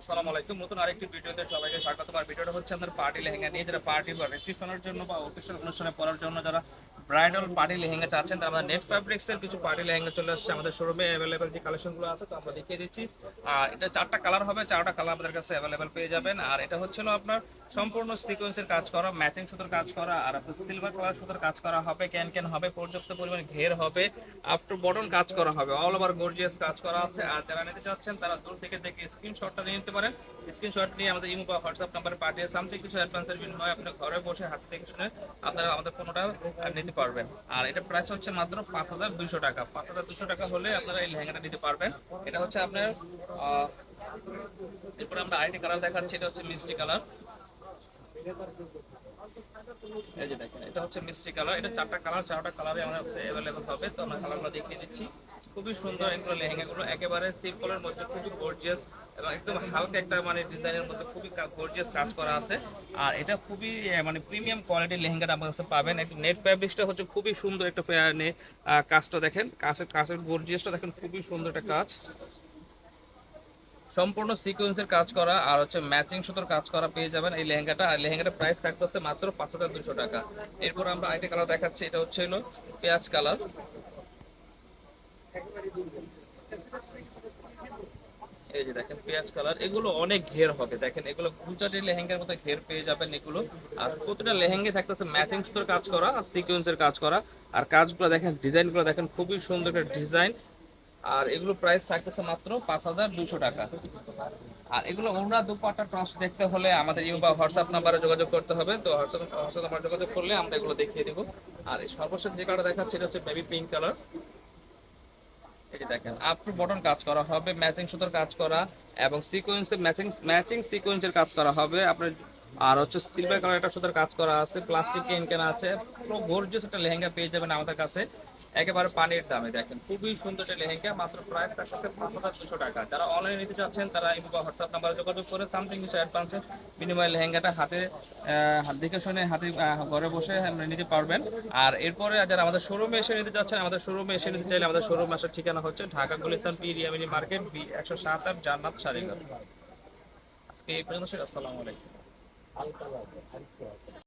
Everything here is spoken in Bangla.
আসসালামু আলাইকুম। নতুন আরেকটি ভিডিওতে সবাইকে স্বাগত। আর ভিডিওটা হচ্ছে আমাদের পার্টি লেহেঙ্গা নিয়ে। যারা পার্টি বা রিসেপশনের জন্য বা অফিসিয়াল অনুষ্ঠানে পড়ার জন্য যারা ব্রাইডাল পার্টি লেহেঙ্গা চাচ্ছেন, তারা আমাদের নেট ফ্যাব্রিক্সের কিছু পার্টি লেহেঙ্গা চলে আসছে। আমাদের শোরুমে অ্যাভেলেবেল যে কালেকশনগুলো আছে, তো আমরা দেখিয়ে দিচ্ছি। আর এটা চারটা কালার হবে। চারটা কালার আমাদের কাছে অ্যাভেলেবেল পেয়ে যাবেন। আর এটা হচ্ছিল আপনার সম্পূর্ণ সিকোয়েন্সের কাজ করা ম্যাচিং সুতোর কাজ করা, আর আপনার সিলভার কালার সুতোর কাজ করা হবে ক্যান ক্যান হবে, পর্যাপ্ত পরিমাণে ঘের হবে আফটার বটন কাজ করা হবে অল ওভার গর্জিয়াস কাজ করা আছে, আর যারা নিতে চাচ্ছেন তারা দূর থেকে দেখে স্ক্রিনশটটা নিয়ে নিতে পারেন স্ক্রিনশট নিয়ে আমাদের ইমো বা হোয়াটসঅ্যাপ নাম্বারে পাঠিয়ে সামথিং কিছু অ্যাডভান্সের বিনিময়ে আপনি ঘরে বসে হাত থেকে শুনে আপনারা আমাদের পণ্যটা নিতে পারবেন। আর এটা প্রাইস হচ্ছে মাত্র পাঁচ হাজার দুইশো টাকা। পাঁচ হাজার দুশো টাকা হলে আপনারা এই লেহেঙ্গাটা নিতে পারবেন। এটা হচ্ছে আপনার এরপরে আমরা আইটি কালার দেখাচ্ছি, এটা হচ্ছে মিষ্টি কালার এই যে দেখেন, এটা হচ্ছে মিষ্টি কালার, এটা চারটা কালার, চারটা কালারে আমাদের কাছে অ্যাভেলেবল হবে। তো আমরা কালারগুলো দেখিয়ে দিচ্ছি। খুবই সুন্দর এগুলো লেহেঙ্গাগুলো, একেবারে সিম্পলের মধ্যে খুবই গর্জিয়াস এবং একদম হালকা একটা মানে ডিজাইনের মধ্যে খুবই গর্জিয়াস কাজ করা আছে। আর এটা খুবই মানে প্রিমিয়াম কোয়ালিটির লেহেঙ্গাটা আমার কাছে পাবেন। একটু নেট ফ্যাব্রিক্সটা হচ্ছে খুবই সুন্দর একটা কাজটা দেখেন। কাজের কাজের গর্জিয়াসটা দেখেন, খুবই সুন্দর একটা কাজ। সম্পূর্ণ সিকোয়েন্সের কাজ করা আর হচ্ছে ম্যাচিং সুতোর কাজ করা পেয়ে যাবেন এই লেহেঙ্গাটা। আর লেহেঙ্গাটা প্রাইস থাকতেছে মাত্র পাঁচ হাজার দুশো টাকা। এরপর আমরা আইটি কালার দেখাচ্ছি, এটা হচ্ছে হলো পেঁয়াজ কালার এই যে দেখেন পেঁয়াজ কালার এগুলো অনেক ঘের হবে। দেখেন, এগুলো গুজরাটি লেহেঙ্গার মতো ঘের পেয়ে যাবেন এগুলো। আর প্রতিটা লেহেঙ্গে থাকতেছে ম্যাচিং সুতোর কাজ করা আর সিকোয়েন্সের কাজ করা। আর কাজগুলো দেখেন ডিজাইনগুলো দেখেন, খুবই সুন্দর একটা ডিজাইন আর এগুলো প্রাইস থাকতেছে মাত্র পাঁচ হাজার দুশো টাকা। আর এগুলো ওনারা দুপাটা টস দেখতে হলে আমাদের ইউ বা হোয়াটসঅ্যাপ নাম্বারে যোগাযোগ করতে হবে। তো হোয়াটসঅ্যাপ হোয়াটসঅ্যাপ নাম্বারে যোগাযোগ করলে আমরা এগুলো দেখিয়ে দেবো। আর এই সর্বশেষ যে কালার দেখাচ্ছে, এটা হচ্ছে বেবি পিঙ্ক কালার দেখেন আপ টু বটন কাজ করা হবে ম্যাচিং সুতোর কাজ করা এবং সিকোয়েন্সে ম্যাচিং ম্যাচিং সিকোয়েন্সের কাজ করা হবে। আপনার, আর হচ্ছে সিলভার কালার একটা সুতোর কাজ করা আছে প্লাস্টিক কেন কেন আছে। পুরো গর্জিয়াস একটা লেহেঙ্গা পেয়ে যাবেন আমাদের কাছে। একেবারে পানির দামে দেখেন। খুবই সুন্দর একটা লেহেঙ্গা, মাত্র প্রাইস থাকতেছে পাঁচ হাজার দুশো টাকা। যারা অনলাইনে নিতে চাচ্ছেন, তারা ইমো বা হোয়াটসঅ্যাপ নাম্বারে যোগাযোগ করে সামথিং কিছু অ্যাডভান্সে বিনিময়ে লেহেঙ্গাটা হাতে দেখে শুনে হাতে ঘরে বসে নিতে পারবেন। আর এরপরে যারা আমাদের শোরুমে এসে নিতে চাচ্ছেন, আমাদের শোরুমে এসে নিতে চাইলে আমাদের শোরুম আসার ঠিকানা হচ্ছে ঢাকা গুলিস্তান পি রিয়ামিনি মার্কেট, বি একশো সাত আট জান্নাত সারিগর আজকে এই পর্যন্ত। আসসালামু আলাইকুম।